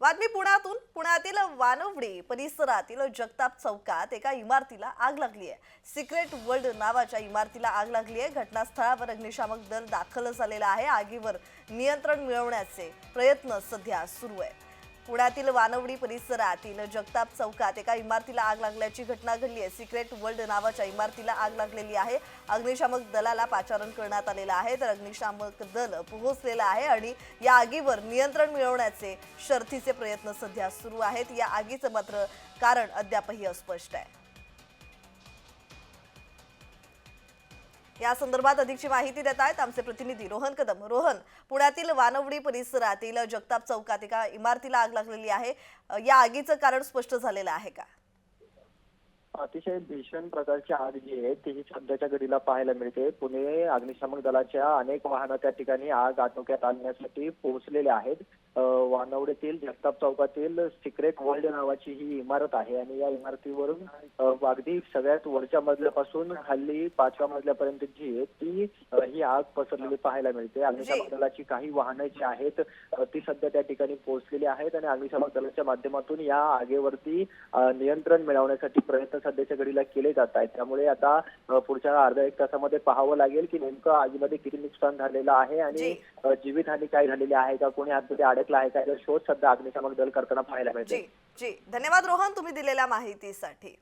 बातमी पुण्यातून. पुण्यातील वानवडी परिसरातील जगताप चौकात एका इमारतीला आग लागली आहे. सिक्रेट वर्ल्ड नावाच्या इमारतीला आग लागली आहे. घटनास्थळावर अग्निशामक दल दाखल झालेला आहे. आगीवर नियंत्रण मिळवण्याचे प्रयत्न सध्या सुरू आहेत पुण्यातील वानवडी परिसरातील जगताप चौकात एका इमारतीला आग लागल्याची घटना घडली आहे. सिक्रेट वर्ल्ड नावाच्या इमारतीला आग लागलेली आहे. अग्निशामक दलाला पाचारण करण्यात आलेलं आहे. तर अग्निशामक दल पोहोचलेलं आहे आणि या आगीवर नियंत्रण मिळवण्याचे शर्थीचे प्रयत्न सध्या सुरू आहेत. या आगीचं मात्र कारण अद्यापही अस्पष्ट आहे. या संदर्भात अधिकची माहिती देत आहेत आमचे प्रतिनिधी रोहन कदम. रोहन पुण्यातील वानवडी परिसरातील जगताप चौकात एका इमारतीला आग लागलेली आहे. या आगीचं कारण स्पष्ट झालेलं आहे का? अतिशय भीषण प्रकारची आग जी आहे ती सध्याच्या घडीला पाहायला मिळते. पुणे अग्निशामक दलाच्या अनेक वाहनं त्या ठिकाणी आग आटोक्यात आणण्यासाठी पोहोचलेले आहेत. अ, वानवडीतील जगताप चौकातील सिक्रेट वर्ल्ड नावाची ही इमारत आहे. आणि या इमारतीवरून अगदी सगळ्यात वरच्या मजल्यापासून खाली पाचव्या मजल्यापर्यंत जी आहे ती ही आग पसरलेली पाहायला मिळते. अग्निशामक दलाची काही वाहनं जी आहेत ती सध्या त्या ठिकाणी पोहोचलेली आहेत आणि अग्निशामक दलाच्या माध्यमातून या आगीवरती नियंत्रण मिळवण्यासाठी प्रयत्न सध्याच्या घडीला केले जात आहेत. त्यामुळे आता पुढच्या अर्ध्या एक तासामध्ये पाहावं लागेल की नेमकं आगीमध्ये किती नुकसान झालेलं आहे आणि जीवितहानी काय झालेली आहे का? कोणी आतमध्ये अडकला आहे. का शोध सध्या अग्निशामक दल करताना पाहायला मिळते जी जी. धन्यवाद रोहन तुम्ही दिलेल्या माहितीसाठी.